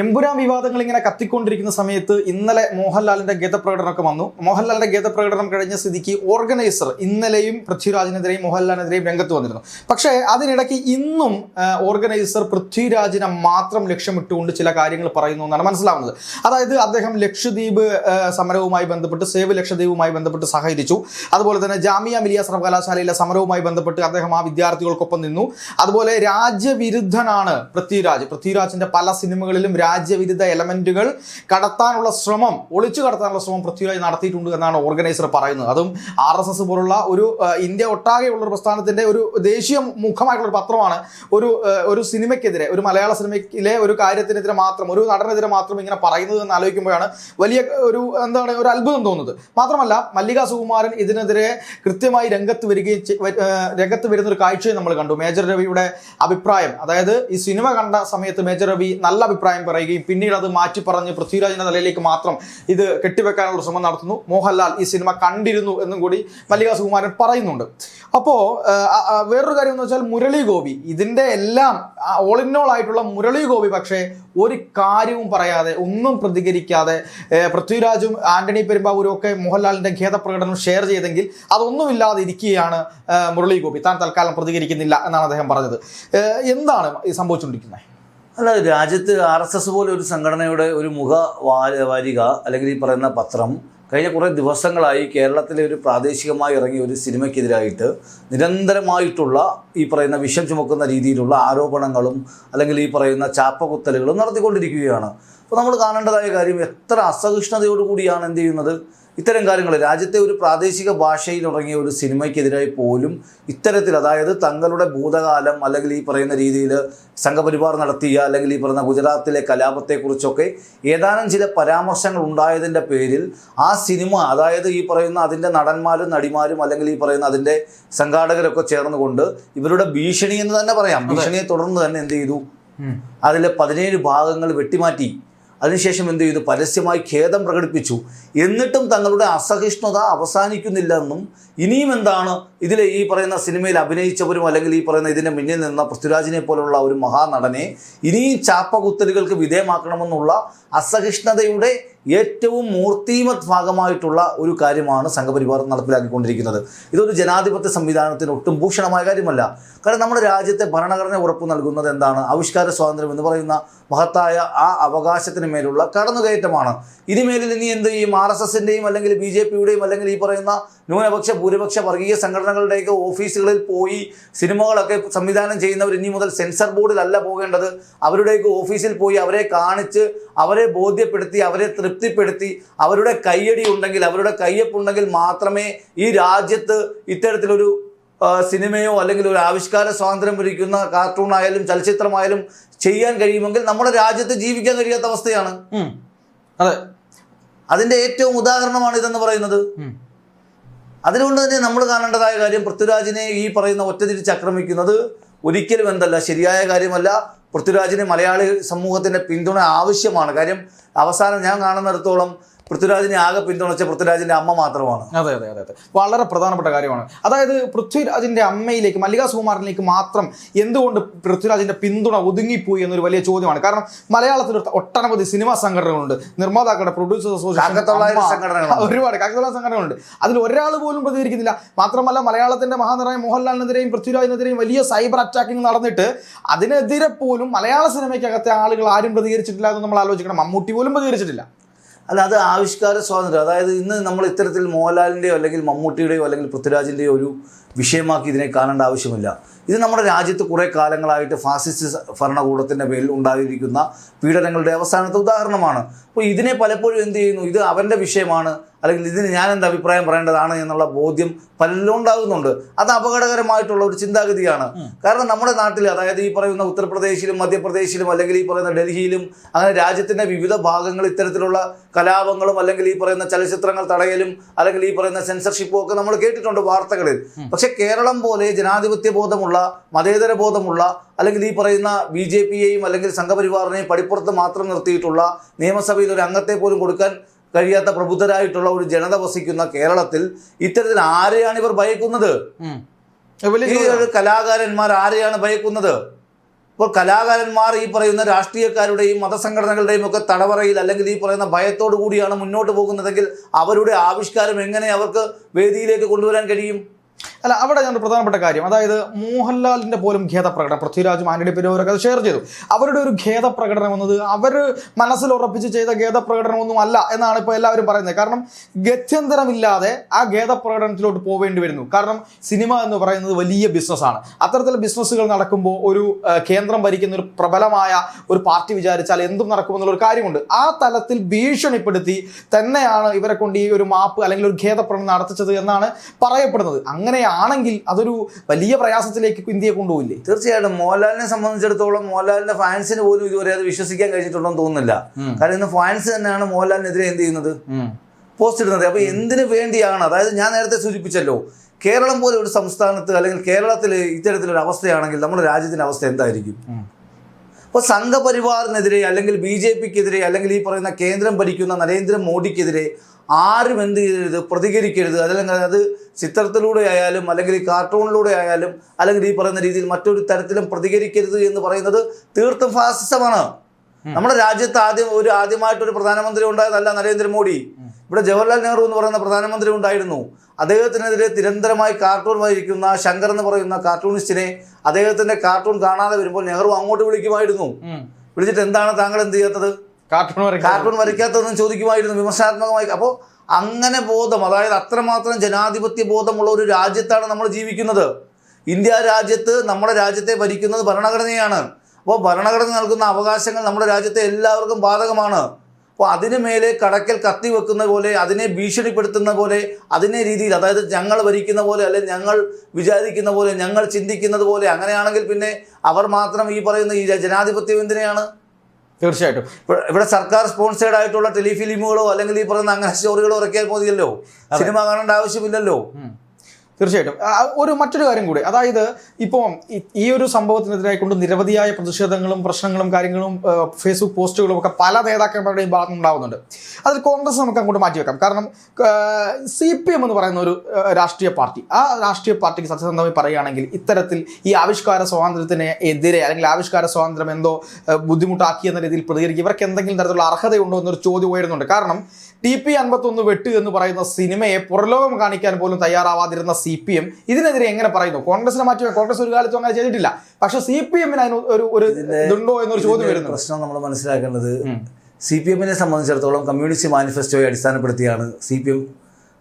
എമ്പുരാൻ വിവാദങ്ങൾ ഇങ്ങനെ കത്തിക്കൊണ്ടിരിക്കുന്ന സമയത്ത് ഇന്നലെ മോഹൻലാലിന്റെ ഗീതപ്രകടനമൊക്കെ വന്നു. മോഹൻലാലിന്റെ ഗീതപ്രകടനം കഴിഞ്ഞ സ്ഥിതിക്ക് ഓർഗനൈസർ ഇന്നലെയും പൃഥ്വിരാജിനെതിരെയും മോഹൻലാലിനെതിരെയും രംഗത്ത് വന്നിരുന്നു. പക്ഷേ അതിനിടയ്ക്ക് ഇന്നും ഓർഗനൈസർ പൃഥ്വിരാജിനെ മാത്രം ലക്ഷ്യമിട്ടുകൊണ്ട് ചില കാര്യങ്ങൾ പറയുന്നു എന്നാണ് മനസ്സിലാവുന്നത്. അതായത് അദ്ദേഹം ലക്ഷദ്വീപ് സമരവുമായി ബന്ധപ്പെട്ട് സേവ് ലക്ഷദ്വീപുമായി ബന്ധപ്പെട്ട് സഹകരിച്ചു. അതുപോലെ തന്നെ ജാമിയ മിലിയ സർവകലാശാലയിലെ സമരവുമായി ബന്ധപ്പെട്ട് അദ്ദേഹം ആ വിദ്യാർത്ഥികൾക്കൊപ്പം നിന്നു. അതുപോലെ രാജ്യവിരുദ്ധനാണ് പൃഥ്വിരാജ്. പൃഥ്വിരാജിന്റെ പല സിനിമകളിലും രാജ്യവിരുദ്ധ എലമെന്റുകൾ കടത്താനുള്ള ശ്രമം ഒളിച്ചു കടത്താനുള്ള ശ്രമം പൃഥ്വിരാജ് നടത്തിയിട്ടുണ്ട് എന്നാണ് ഓർഗനൈസർ പറയുന്നത്. അതും ആർ എസ് എസ് പോലുള്ള ഒരു ഇന്ത്യ ഒട്ടാകെയുള്ള ഒരു പ്രസ്ഥാനത്തിന്റെ ഒരു ദേശീയ മുഖമായിട്ടുള്ള ഒരു പത്രമാണ്. ഒരു ഒരു സിനിമയ്ക്കെതിരെ ഒരു മലയാള സിനിമയിലെ ഒരു കാര്യത്തിനെതിരെ മാത്രം ഒരു നടനെതിരെ മാത്രം ഇങ്ങനെ പറയുന്നത് എന്ന് ആലോചിക്കുമ്പോഴാണ് വലിയ ഒരു എന്താണ് ഒരു അത്ഭുതം തോന്നുന്നത്. മാത്രമല്ല മല്ലിക സുകുമാരൻ ഇതിനെതിരെ കൃത്യമായി രംഗത്ത് വരികയും രംഗത്ത് വരുന്ന ഒരു കാഴ്ചയും നമ്മൾ കണ്ടു. മേജർ രവിയുടെ അഭിപ്രായം. അതായത് ഈ സിനിമ കണ്ട സമയത്ത് മേജർ രവി നല്ല അഭിപ്രായം പറയുകയും പിന്നീട് അത് മാറ്റി പറഞ്ഞ് പൃഥ്വിരാജിന്റെ നിലയിലേക്ക് മാത്രം ഇത് കെട്ടിവെക്കാനുള്ള ശ്രമം നടത്തുന്നു. മോഹൻലാൽ ഈ സിനിമ കണ്ടിരുന്നു എന്നും കൂടി മല്ലിക സുകുമാരൻ പറയുന്നുണ്ട് അപ്പോൾ വേറൊരു കാര്യം എന്ന് വെച്ചാൽ മുരളി ഗോപി ഇതിന്റെ എല്ലാം ഓൾ ഇൻ ഓൾ ആയിട്ടുള്ള മുരളി ഗോപി പക്ഷേ ഒരു കാര്യവും പറയാതെ ഒന്നും പ്രതികരിക്കാതെ പൃഥ്വിരാജും ആന്റണി പെരുമ്പാവൂരും ഒക്കെ മോഹൻലാലിന്റെ ഖേദപ്രകടനം ഷെയർ ചെയ്തെങ്കിൽ അതൊന്നുമില്ലാതെ ഇരിക്കുകയാണ് മുരളി ഗോപി. താൻ തൽക്കാലം പ്രതികരിക്കുന്നില്ല എന്നാണ് അദ്ദേഹം പറഞ്ഞത്. എന്താണ് സംഭവിച്ചുകൊണ്ടിരിക്കുന്നത്? അല്ല രാജ്യത്ത് ആർ എസ് എസ് പോലെ ഒരു സംഘടനയുടെ ഒരു മുഖ വാരിക അല്ലെങ്കിൽ ഈ പറയുന്ന പത്രം കഴിഞ്ഞ കുറേ ദിവസങ്ങളായി കേരളത്തിലെ ഒരു പ്രാദേശികമായി ഇറങ്ങിയ ഒരു സിനിമയ്ക്കെതിരായിട്ട് നിരന്തരമായിട്ടുള്ള ഈ പറയുന്ന വിഷം ചുമക്കുന്ന രീതിയിലുള്ള ആരോപണങ്ങളും അല്ലെങ്കിൽ ഈ പറയുന്ന ചാപ്പകുത്തലുകളും നടത്തിക്കൊണ്ടിരിക്കുകയാണ്. അപ്പോൾ നമ്മൾ കാണേണ്ടതായ കാര്യം എത്ര അസഹിഷ്ണുതയോടുകൂടിയാണ് എന്ത് ചെയ്യുന്നത്? ഇത്തരം കാര്യങ്ങൾ രാജ്യത്തെ ഒരു പ്രാദേശിക ഭാഷയിൽ ഇറങ്ങിയ ഒരു സിനിമയ്ക്കെതിരായി പോലും ഇത്തരത്തിൽ അതായത് തങ്ങളുടെ ഭൂതകാലം അല്ലെങ്കിൽ ഈ പറയുന്ന രീതിയിൽ സംഘപരിവാർ നടത്തിയ അല്ലെങ്കിൽ ഈ പറയുന്ന ഗുജറാത്തിലെ കലാപത്തെക്കുറിച്ചൊക്കെ ഏതാനും ചില പരാമർശങ്ങൾ ഉണ്ടായതിന്റെ പേരിൽ ആ സിനിമ അതായത് ഈ പറയുന്ന അതിന്റെ നടന്മാരും നടിമാരും അല്ലെങ്കിൽ ഈ പറയുന്ന അതിന്റെ സംഘാടകരൊക്കെ ചേർന്നുകൊണ്ട് ഇവരുടെ ഭീഷണി എന്ന് തന്നെ പറയാം. ഭീഷണിയെ തുടർന്ന് തന്നെ എന്ത് ചെയ്തു? അതിലെ പതിനേഴ് ഭാഗങ്ങൾ വെട്ടിമാറ്റി. അതിനുശേഷം എന്ത് ചെയ്തു? പരസ്യമായി ഖേദം പ്രകടിപ്പിച്ചു. എന്നിട്ടും തങ്ങളുടെ അസഹിഷ്ണുത അവസാനിക്കുന്നില്ല എന്നും ഇനിയും എന്താണ്? ഇതിൽ ഈ പറയുന്ന സിനിമയിൽ അഭിനയിച്ചവരും അല്ലെങ്കിൽ ഈ പറയുന്ന ഇതിന്റെ മുന്നിൽ നിന്ന പൃഥ്വിരാജിനെ പോലുള്ള ഒരു മഹാനടനെ ഇനിയും ചാപ്പകുത്തലുകൾക്ക് വിധേയമാക്കണമെന്നുള്ള അസഹിഷ്ണുതയുടെ ഏറ്റവും മൂർത്തിമത് ഭാഗമായിട്ടുള്ള ഒരു കാര്യമാണ് സംഘപരിവാർ നടപ്പിലാക്കിക്കൊണ്ടിരിക്കുന്നത്. ഇതൊരു ജനാധിപത്യ സംവിധാനത്തിന് ഒട്ടും ഭൂഷണമായ കാര്യമല്ല. കാരണം നമ്മുടെ രാജ്യത്തെ ഭരണഘടന ഉറപ്പ് നൽകുന്നത് എന്താണ്? ആവിഷ്കാര സ്വാതന്ത്ര്യം എന്ന് പറയുന്ന മഹത്തായ ആ അവകാശത്തിന് മേലുള്ള കടന്നുകയറ്റമാണ്. ഇനിമേലിൽ ഇനി എന്ത് ചെയ്യും? ആർ എസ് എസിന്റെയും അല്ലെങ്കിൽ ബി ജെ പിയുടെയും അല്ലെങ്കിൽ ഈ പറയുന്ന ന്യൂനപക്ഷ ഭൂരിപക്ഷ വർഗീയ സംഘടനകളുടെയൊക്കെ ഓഫീസുകളിൽ പോയി സിനിമകളൊക്കെ സംവിധാനം ചെയ്യുന്നവർ ഇനി മുതൽ സെൻസർ ബോർഡിലല്ല പോകേണ്ടത്. അവരുടെയൊക്കെ ഓഫീസിൽ പോയി അവരെ കാണിച്ച് അവരെ ബോധ്യപ്പെടുത്തി അവരെ തൃപ്തിപ്പെടുത്തി അവരുടെ കയ്യടി ഉണ്ടെങ്കിൽ അവരുടെ കയ്യൊപ്പുണ്ടെങ്കിൽ മാത്രമേ ഈ രാജ്യത്ത് ഇത്തരത്തിലൊരു സിനിമയോ അല്ലെങ്കിൽ ഒരു ആവിഷ്കാര സ്വാതന്ത്ര്യം ഒരുക്കുന്ന കാർട്ടൂൺ ആയാലും ചലച്ചിത്രമായാലും ചെയ്യാൻ കഴിയുമെങ്കിൽ നമ്മുടെ രാജ്യത്ത് ജീവിക്കാൻ കഴിയാത്ത അവസ്ഥയാണ്. അതെ. അതിന്റെ ഏറ്റവും ഉദാഹരണമാണ് ഇതെന്ന് പറയുന്നത്. അതുകൊണ്ട് തന്നെ നമ്മൾ കാണേണ്ടതായ കാര്യം പൃഥ്വിരാജിനെ ഈ പറയുന്ന ഒറ്റതിരിച്ച് ആക്രമിക്കുന്നത് ഒരിക്കലും എന്തല്ല ശരിയായ കാര്യമല്ല. പൃഥ്വിരാജിന് മലയാളി സമൂഹത്തിന്റെ പിന്തുണ ആവശ്യമാണ്. കാര്യം അവസാനം ഞാൻ കാണുന്നിടത്തോളം പൃഥ്വിരാജിനെ ആകെ പിന്തുണച്ച പൃഥ്വിരാജിന്റെ അമ്മ മാത്രമാണ്. അതെ അതെ അതെ അതെ. വളരെ പ്രധാനപ്പെട്ട കാര്യമാണ്. അതായത് പൃഥ്വിരാജിന്റെ അമ്മയിലേക്ക് മല്ലിക സുകുമാരനിലേക്ക് മാത്രം എന്തുകൊണ്ട് പൃഥ്വിരാജിന്റെ പിന്തുണ ഒതുങ്ങിപ്പോയി എന്നൊരു വലിയ ചോദ്യമാണ്. കാരണം മലയാളത്തിൽ ഒട്ടനവധി സിനിമാ സംഘടനകളുണ്ട്. നിർമ്മാതാക്കളുടെ പ്രൊഡ്യൂസേഴ്സ് അസോസിയേഷൻ. ഒരുപാട് കാക്കത്തൊള്ളായിരം സംഘടനകളുണ്ട്. അതിൽ ഒരാൾ പോലും പ്രതികരിക്കുന്നില്ല. മാത്രമല്ല മലയാളത്തിന്റെ മഹാനറായ മോഹൻലാലിനെതിരെയും പൃഥ്വിരാജിനെതിരെയും വലിയ സൈബർ അറ്റാക്കിംഗ് നടന്നിട്ട് അതിനെതിരെ പോലും മലയാള സിനിമയ്ക്കകത്തെ ആളുകൾ ആരും പ്രതികരിച്ചിട്ടില്ല എന്ന് നമ്മൾ ആലോചിക്കണം. മമ്മൂട്ടി പോലും പ്രതികരിച്ചിട്ടില്ല. അല്ല അത് ആവിഷ്കാര സ്വാതന്ത്ര്യം. അതായത് ഇന്ന് നമ്മൾ ഇത്തരത്തിൽ മോഹൻലാലിന്റെയോ അല്ലെങ്കിൽ മമ്മൂട്ടിയുടെയോ അല്ലെങ്കിൽ പൃഥ്വിരാജിന്റെയോ ഒരു വിഷയമാക്കി ഇതിനെ കാണേണ്ട ആവശ്യമില്ല. ഇത് നമ്മുടെ രാജ്യത്ത് കുറേ കാലങ്ങളായിട്ട് ഫാസിസ്റ്റ് ഭരണകൂടത്തിന്റെ പേരിൽ ഉണ്ടായിരിക്കുന്ന പീഡനങ്ങളുടെ അവസാനത്തെ ഉദാഹരണമാണ്. അപ്പോൾ ഇതിനെ പലപ്പോഴും എന്ത് ചെയ്യുന്നു? ഇത് അവന്റെ വിഷയമാണ്. അല്ലെങ്കിൽ ഇതിന് ഞാൻ എന്ത് അഭിപ്രായം പറയേണ്ടതാണ് എന്നുള്ള ബോധ്യം പലരിലും ഉണ്ടാകുന്നുണ്ട്. അത് അപകടകരമായിട്ടുള്ള ഒരു ചിന്താഗതിയാണ്. കാരണം നമ്മുടെ നാട്ടിൽ അതായത് ഈ പറയുന്ന ഉത്തർപ്രദേശിലും മധ്യപ്രദേശിലും അല്ലെങ്കിൽ ഈ പറയുന്ന ഡൽഹിയിലും അങ്ങനെ രാജ്യത്തിന്റെ വിവിധ ഭാഗങ്ങൾ ഇത്തരത്തിലുള്ള കലാപങ്ങളും അല്ലെങ്കിൽ ഈ പറയുന്ന ചലച്ചിത്രങ്ങൾ തടയലും അല്ലെങ്കിൽ ഈ പറയുന്ന സെൻസർഷിപ്പും ഒക്കെ നമ്മൾ കേട്ടിട്ടുണ്ട് വാർത്തകളിൽ. പക്ഷേ കേരളം പോലെ ജനാധിപത്യ ബോധമുള്ള മതേതര ബോധമുള്ള അല്ലെങ്കിൽ ഈ പറയുന്ന ബി ജെ പിയെയും അല്ലെങ്കിൽ സംഘപരിവാറിനെയും പടിപ്പുറത്ത് മാത്രം നിർത്തിയിട്ടുള്ള നിയമസഭയിൽ ഒരു അംഗത്തെ പോലും കൊടുക്കാൻ കഴിയാത്ത പ്രബുദ്ധരായിട്ടുള്ള ഒരു ജനത വസിക്കുന്ന കേരളത്തിൽ ഇത്തരത്തിൽ ആരെയാണ് ഇവർ ഭയക്കുന്നത്? ഈ ഒരു കലാകാരന്മാർ ആരെയാണ് ഭയക്കുന്നത്? ഇപ്പോൾ കലാകാരന്മാർ ഈ പറയുന്ന രാഷ്ട്രീയക്കാരുടെയും മതസംഘടനകളുടെയും ഒക്കെ തടവറയിൽ അല്ലെങ്കിൽ ഈ പറയുന്ന ഭയത്തോടു കൂടിയാണ് മുന്നോട്ട് പോകുന്നതെങ്കിൽ അവരുടെ ആവിഷ്കാരം എങ്ങനെ അവർക്ക് വേദിയിലേക്ക് കൊണ്ടുവരാൻ കഴിയും? അല്ല അവിടെ ഞാൻ പ്രധാനപ്പെട്ട കാര്യം. അതായത് മോഹൻലാലിന്റെ പോലും ഖേദപ്രകടനം പൃഥ്വിരാജും ആന്റണി പെരുവരൊക്കെ അത് ഷെയർ ചെയ്തു. അവരുടെ ഒരു ഖേദപ്രകടനം എന്നത് അവർ മനസ്സിൽ ഉറപ്പിച്ച് ചെയ്ത ഖേദപ്രകടനമൊന്നും അല്ല എന്നാണ് ഇപ്പോൾ എല്ലാവരും പറയുന്നത്. കാരണം ഗത്യന്തരമില്ലാതെ ആ ഖേദപ്രകടനത്തിലോട്ട് പോവേണ്ടി വരുന്നു. കാരണം സിനിമ എന്ന് പറയുന്നത് വലിയ ബിസിനസ്സാണ് അത്തരത്തിലുള്ള ബിസിനസ്സുകൾ നടക്കുമ്പോൾ ഒരു കേന്ദ്രം ഭരിക്കുന്ന ഒരു പ്രബലമായ ഒരു പാർട്ടി വിചാരിച്ചാൽ എന്തും നടക്കുമെന്നുള്ള ഒരു കാര്യമുണ്ട്. ആ തലത്തിൽ ഭീഷണിപ്പെടുത്തി തന്നെയാണ് ഇവരെ കൊണ്ട് ഈ ഒരു മാപ്പ് അല്ലെങ്കിൽ ഒരു ഖേദപ്രകടനം നടത്തിച്ചത് എന്നാണ് പറയപ്പെടുന്നത്. അങ്ങനെയാണെങ്കിൽ അതൊരു വലിയ പ്രയാസത്തിലേക്ക് ഇന്ത്യയെ കൊണ്ടുപോയില്ലേ തീർച്ചയായിട്ടും. മോഹൻലാലിനെ സംബന്ധിച്ചിടത്തോളം മോഹൻലാലിന്റെ ഫാൻസിന് പോലും ഇതുവരെ അത് വിശ്വസിക്കാൻ കഴിഞ്ഞിട്ടുണ്ടെന്ന് തോന്നുന്നില്ല. കാരണം ഇന്ന് ഫാൻസ് തന്നെയാണ് മോഹൻലാലിനെതിരെ എന്ത് ചെയ്യുന്നത്? പോസ്റ്റ് ഇടുന്നത്. അപ്പൊ എന്തിനു വേണ്ടിയാണ്? അതായത് ഞാൻ നേരത്തെ സൂചിപ്പിച്ചല്ലോ കേരളം പോലെ ഒരു സംസ്ഥാനത്ത് അല്ലെങ്കിൽ കേരളത്തിൽ ഇത്തരത്തിലൊരു അവസ്ഥയാണെങ്കിൽ നമ്മുടെ രാജ്യത്തിന്റെ അവസ്ഥ എന്തായിരിക്കും? അപ്പോൾ സംഘപരിവാറിനെതിരെ അല്ലെങ്കിൽ ബി ജെ പിക്കെതിരെ അല്ലെങ്കിൽ ഈ പറയുന്ന കേന്ദ്രം ഭരിക്കുന്ന നരേന്ദ്രമോദിക്കെതിരെ ആരും എന്ത് ചെയ്യരുത് പ്രതികരിക്കരുത്. അതല്ലെങ്കിൽ അത് ചിത്രത്തിലൂടെ ആയാലും അല്ലെങ്കിൽ ഈ കാർട്ടൂണിലൂടെ ആയാലും അല്ലെങ്കിൽ ഈ പറയുന്ന രീതിയിൽ മറ്റൊരു തരത്തിലും പ്രതികരിക്കരുത് എന്ന് പറയുന്നത് തീർത്തും ഫാസിസമാണ്. നമ്മുടെ രാജ്യത്ത് ആദ്യം ഒരു ആദ്യമായിട്ട് ഒരു പ്രധാനമന്ത്രി ഉണ്ടായതല്ല നരേന്ദ്രമോദി. ഇവിടെ ജവഹർലാൽ നെഹ്റു എന്ന് പറയുന്ന പ്രധാനമന്ത്രി ഉണ്ടായിരുന്നു. അദ്ദേഹത്തിനെതിരെ നിരന്തരമായി കാർട്ടൂൺ വഹിക്കുന്ന ശങ്കർ എന്ന് പറയുന്ന കാർട്ടൂണിസ്റ്റിനെ അദ്ദേഹത്തിന്റെ കാർട്ടൂൺ കാണാതെ വരുമ്പോൾ നെഹ്റു അങ്ങോട്ട് വിളിക്കുമായിരുന്നു. വിളിച്ചിട്ട് എന്താണ് താങ്കൾ എന്ത് ചെയ്യാത്തത്? കാർട്ടൂൺ വരയ്ക്കാത്തതെന്ന് ചോദിക്കുമായിരുന്നു വിമർശനാത്മകമായി. അപ്പോൾ അങ്ങനെ ബോധം അതായത് അത്രമാത്രം ജനാധിപത്യ ബോധമുള്ള ഒരു രാജ്യത്താണ് നമ്മൾ ജീവിക്കുന്നത്. ഇന്ത്യ രാജ്യത്ത് നമ്മുടെ രാജ്യത്തെ ഭരിക്കുന്നത് ഭരണഘടനയാണ്. അപ്പോൾ ഭരണഘടന നൽകുന്ന അവകാശങ്ങൾ നമ്മുടെ രാജ്യത്തെ എല്ലാവർക്കും ബാധകമാണ്. അപ്പോൾ അതിന് മേലെ കടക്കൽ കത്തി വെക്കുന്ന പോലെ അതിനെ ഭീഷണിപ്പെടുത്തുന്ന പോലെ അതിനെ രീതിയിൽ അതായത് ഞങ്ങൾ ഭരിക്കുന്ന പോലെ അല്ലെങ്കിൽ ഞങ്ങൾ വിചാരിക്കുന്ന പോലെ ഞങ്ങൾ ചിന്തിക്കുന്നത് പോലെ അങ്ങനെയാണെങ്കിൽ പിന്നെ അവർ മാത്രം ഈ പറയുന്ന ഈ ജനാധിപത്യം എന്തിനെയാണ്? തീർച്ചയായിട്ടും. ഇവിടെ- ഇവിടെ സർക്കാർ സ്പോൺസേഡ് ആയിട്ടുള്ള ടെലിഫിലിമുകളോ അല്ലെങ്കിൽ ഈ പറയുന്ന അങ്ങനെ സ്റ്റോറികളോ ഇറക്കിയാൽ മതിയല്ലോ. സിനിമ കാണേണ്ട ആവശ്യമില്ലല്ലോ. തീർച്ചയായിട്ടും. ഒരു മറ്റൊരു കാര്യം കൂടി. അതായത് ഇപ്പോൾ ഈ- ഒരു സംഭവത്തിനെതിരായി കൊണ്ട് നിരവധിയായ പ്രതിഷേധങ്ങളും പ്രശ്നങ്ങളും കാര്യങ്ങളും ഫേസ്ബുക്ക് പോസ്റ്റുകളും ഒക്കെ പല നേതാക്കന്മാരുടെയും ഭാഗത്ത് ഉണ്ടാകുന്നുണ്ട് അതിൽ കോൺഗ്രസ് നമുക്ക് അങ്ങോട്ട് മാറ്റിവെക്കാം കാരണം സി പി എം എന്ന് പറയുന്ന ഒരു രാഷ്ട്രീയ പാർട്ടി ആ രാഷ്ട്രീയ പാർട്ടിക്ക് സത്യസന്ധമായി പറയുകയാണെങ്കിൽ ഇത്തരത്തിൽ ഈ ആവിഷ്കാര സ്വാതന്ത്ര്യത്തിന് എതിരെ അല്ലെങ്കിൽ ആവിഷ്കാര സ്വാതന്ത്ര്യം എന്തോ ബുദ്ധിമുട്ടാക്കി എന്ന രീതിയിൽ പ്രതികരിക്കുക ഇവർക്ക് എന്തെങ്കിലും തരത്തിലുള്ള അർഹതയുണ്ടോ എന്നൊരു ചോദ്യം ഉയരുന്നുണ്ട്. കാരണം ടി പി അൻപത്തൊന്ന് വെട്ട് എന്ന് പറയുന്ന സിനിമയെ പുറലോകം കാണിക്കാൻ പോലും തയ്യാറാവാതിരുന്ന സി പി എം ഇതിനെതിരെ എങ്ങനെ പറയുന്നു? കോൺഗ്രസിനെ മാറ്റി കോൺഗ്രസ് ഒരു കാലത്തും അങ്ങനെ ചെയ്തിട്ടില്ല. പക്ഷെ സി പി എമ്മിന് അതിന് ഒരു ഒരു ഇതുണ്ടോ എന്നൊരു ചോദ്യം വരുന്നു പ്രശ്നം നമ്മൾ മനസ്സിലാക്കേണ്ടത് സി പി എമ്മിനെ സംബന്ധിച്ചിടത്തോളം കമ്മ്യൂണിസ്റ്റ് മാനിഫെസ്റ്റോയെ അടിസ്ഥാനപ്പെടുത്തിയാണ് സി പി എം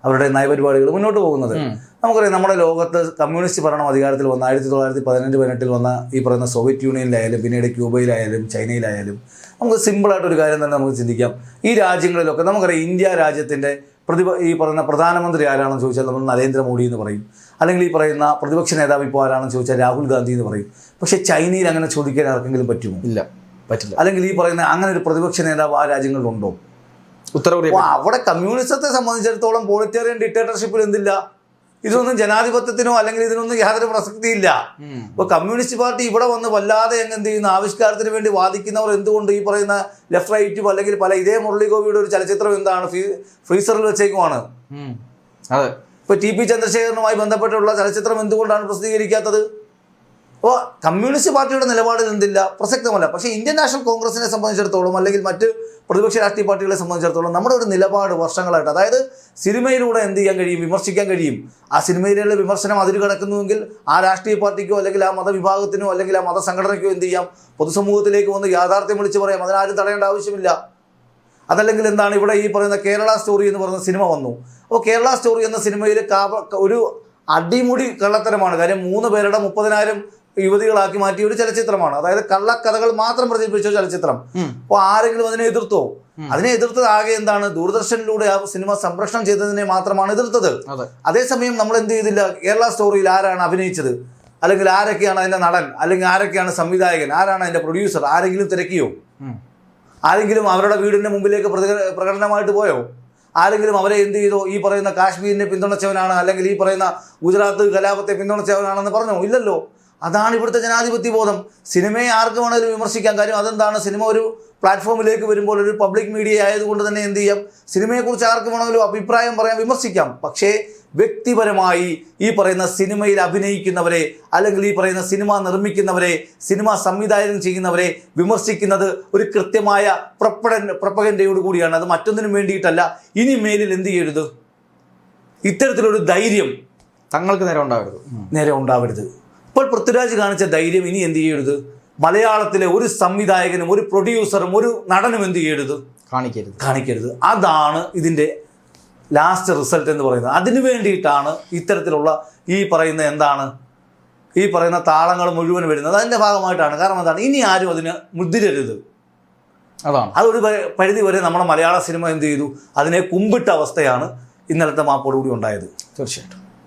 അവരുടെ നയപരിപാടികൾ മുന്നോട്ട് പോകുന്നത്. നമുക്കറിയാം നമ്മുടെ ലോകത്ത് കമ്മ്യൂണിസ്റ്റ് ഭരണം അധികാരത്തിൽ വന്ന ആയിരത്തി തൊള്ളായിരത്തി പതിനഞ്ച് പതിനെട്ടിൽ വന്ന ഈ പറയുന്ന സോവിയറ്റ് യൂണിയനിലായാലും പിന്നീട് ക്യൂബയിലായാലും ചൈനയിലായാലും നമുക്ക് സിമ്പിളായിട്ടൊരു കാര്യം തന്നെ നമുക്ക് ചിന്തിക്കാം. ഈ രാജ്യങ്ങളിലൊക്കെ നമുക്കറിയാം ഇന്ത്യ രാജ്യത്തിന്റെ പ്രതിപ ഈ പറയുന്ന പ്രധാനമന്ത്രി ആരാണെന്ന് ചോദിച്ചാൽ നമ്മൾ നരേന്ദ്രമോദി എന്ന് പറയും. അല്ലെങ്കിൽ ഈ പറയുന്ന പ്രതിപക്ഷ നേതാവ് ഇപ്പോൾ ആരാണെന്ന് ചോദിച്ചാൽ രാഹുൽ ഗാന്ധി എന്ന് പറയും. പക്ഷേ ചൈനയിൽ അങ്ങനെ ചോദിക്കാൻ ആർക്കെങ്കിലും പറ്റുമോ? ഇല്ല പറ്റില്ല. അല്ലെങ്കിൽ ഈ പറയുന്ന അങ്ങനെ ഒരു പ്രതിപക്ഷ നേതാവ് ആ രാജ്യങ്ങളിലുണ്ടോ? ഉത്തര കൊറിയ അവിടെ കമ്മ്യൂണിസത്തെ സംബന്ധിച്ചിടത്തോളം പോളിറ്റേറിയൻ ഡിക്റ്റേറ്റർഷിപ്പിൽ എന്തില്ല? ഇതൊന്നും ജനാധിപത്യത്തിനോ അല്ലെങ്കിൽ ഇതിനൊന്നും യാതൊരു പ്രസക്തിയില്ല. ഇപ്പൊ കമ്മ്യൂണിസ്റ്റ് പാർട്ടി ഇവിടെ വന്ന് വല്ലാതെ അങ്ങ് എന്ത് ചെയ്യുന്ന? ആവിഷ്കാരത്തിന് വേണ്ടി വാദിക്കുന്നവർ എന്തുകൊണ്ട് ഈ പറയുന്ന ലെഫ്റ്റ് റൈറ്റും അല്ലെങ്കിൽ പല ഇതേ മുരളി ഗോപിയുടെ ഒരു ചലച്ചിത്രം എന്താണ്? ഫ്രീ- ഫ്രീസറിൽ വെച്ചേക്കുമാണ്. അതെ. ഇപ്പൊ ടി പി ചന്ദ്രശേഖരനുമായി ബന്ധപ്പെട്ടുള്ള ചലച്ചിത്രം എന്തുകൊണ്ടാണ് പ്രസിദ്ധീകരിക്കാത്തത്? അപ്പോൾ കമ്മ്യൂണിസ്റ്റ് പാർട്ടിയുടെ നിലപാടിൽ എന്തില്ല? പ്രസക്തമല്ല. പക്ഷേ ഇന്ത്യൻ നാഷണൽ കോൺഗ്രസിനെ സംബന്ധിച്ചിടത്തോളം അല്ലെങ്കിൽ മറ്റ് പ്രതിപക്ഷ രാഷ്ട്രീയ പാർട്ടികളെ സംബന്ധിച്ചിടത്തോളം നമ്മുടെ ഒരു നിലപാട് വർഷങ്ങളായിട്ട് അതായത് സിനിമയിലൂടെ എന്ത് ചെയ്യാൻ കഴിയും വിമർശിക്കാൻ കഴിയും. ആ സിനിമയിലുള്ള വിമർശനം അതിൽ കിടക്കുന്നുവെങ്കിൽ ആ രാഷ്ട്രീയ പാർട്ടിക്കോ അല്ലെങ്കിൽ ആ മതവിഭാഗത്തിനോ അല്ലെങ്കിൽ ആ മതസംഘടനയ്ക്കോ എന്ത് ചെയ്യാം? പൊതുസമൂഹത്തിലേക്ക് വന്ന് യാഥാർത്ഥ്യം വിളിച്ച് പറയാം. അതിനാരും തടയേണ്ട ആവശ്യമില്ല. അതല്ലെങ്കിൽ എന്താണ് ഇവിടെ ഈ പറയുന്ന കേരള സ്റ്റോറി എന്ന് പറയുന്ന സിനിമ വന്നു. അപ്പോൾ കേരള സ്റ്റോറി എന്ന സിനിമയിൽ ഒരു അടിമുടി കള്ളത്തരമാണ്. കാര്യം മൂന്ന് പേരുടെ മുപ്പതിനായിരം യുവതികളാക്കി മാറ്റിയ ഒരു ചലച്ചിത്രമാണ്. അതായത് കള്ളക്കഥകൾ മാത്രം പ്രചരിപ്പിച്ച ചലച്ചിത്രം. അപ്പോൾ ആരെങ്കിലും അതിനെ എതിർത്തോ? അതിനെ എതിർത്തത് ആകെ എന്താണ്? ദൂരദർശനിലൂടെ ആ സിനിമ സംപ്രേഷണം ചെയ്തതിനെ മാത്രമാണ് എതിർത്തത്. അതേസമയം നമ്മൾ എന്ത് ചെയ്തില്ല? കേരള സ്റ്റോറിയിൽ ആരാണ് അഭിനയിച്ചത്? അല്ലെങ്കിൽ ആരൊക്കെയാണ് അതിന്റെ നടൻ? അല്ലെങ്കിൽ ആരൊക്കെയാണ് സംവിധായകൻ? ആരാണ് അതിന്റെ പ്രൊഡ്യൂസർ? ആരെങ്കിലും തിരക്കിയോ? ആരെങ്കിലും അവരുടെ വീടിന്റെ മുമ്പിലേക്ക് പ്രകടനമായിട്ട് പോയോ? ആരെങ്കിലും അവരെ എന്ത് ചെയ്തോ? ഈ പറയുന്ന കാശ്മീരിനെ പിന്തുണച്ചവനാണ് അല്ലെങ്കിൽ ഈ പറയുന്ന ഗുജറാത്ത് കലാപത്തെ പിന്തുണച്ചവനാണെന്ന് പറഞ്ഞോ? ഇല്ലല്ലോ. അതാണ് ഇവിടുത്തെ ജനാധിപത്യ ബോധം. സിനിമയെ ആർക്ക് വേണമെങ്കിലും വിമർശിക്കാം. കാര്യം അതെന്താണ്? സിനിമ ഒരു പ്ലാറ്റ്ഫോമിലേക്ക് വരുമ്പോൾ ഒരു പബ്ലിക് മീഡിയ ആയതുകൊണ്ട് തന്നെ എന്ത് ചെയ്യാം? സിനിമയെക്കുറിച്ച് ആർക്ക് വേണമെങ്കിലും അഭിപ്രായം പറയാം വിമർശിക്കാം. പക്ഷേ വ്യക്തിപരമായി ഈ പറയുന്ന സിനിമയിൽ അഭിനയിക്കുന്നവരെ അല്ലെങ്കിൽ ഈ പറയുന്ന സിനിമ നിർമ്മിക്കുന്നവരെ സിനിമ സംവിധാനം ചെയ്യുന്നവരെ വിമർശിക്കുന്നത് ഒരു കൃത്യമായ പ്രപ്പടൻ പ്രപ്പകന്റെയോട് കൂടിയാണ്. അത് മറ്റൊന്നിനും വേണ്ടിയിട്ടല്ല. ഇനി മേലിൽ എന്ത് ചെയ്യരുത്? ഇത്തരത്തിലൊരു ധൈര്യം തങ്ങൾക്ക് നേരെ ഉണ്ടാവരുത്. നേരെ ഉണ്ടാവരുത്. ഇപ്പോൾ പൃഥ്വിരാജ് കാണിച്ച ധൈര്യം ഇനി എന്ത് ചെയ്യരുത്? മലയാളത്തിലെ ഒരു സംവിധായകനും ഒരു പ്രൊഡ്യൂസറും ഒരു നടനും എന്ത് ചെയ്യരുത്? കാണിക്കരുത്. കാണിക്കരുത്. അതാണ് ഇതിന്റെ ലാസ്റ്റ് റിസൾട്ട് എന്ന് പറയുന്നത്. അതിനു വേണ്ടിയിട്ടാണ് ഇത്തരത്തിലുള്ള ഈ പറയുന്ന എന്താണ്? ഈ പറയുന്ന താളങ്ങൾ മുഴുവൻ വരുന്നത്. അതിന്റെ ഭാഗമായിട്ടാണ്. കാരണം എന്താണ്? ഇനി ആരും അതിന് മുതിരരുത്. അതാണ്. അതൊരു പരിധി വരെ നമ്മുടെ മലയാള സിനിമ എന്ത് ചെയ്തു? അതിനെ കുമ്പിട്ട അവസ്ഥയാണ് ഇന്നലത്തെ മാപ്പോടുകൂടി ഉണ്ടായത്. തീർച്ചയായിട്ടും.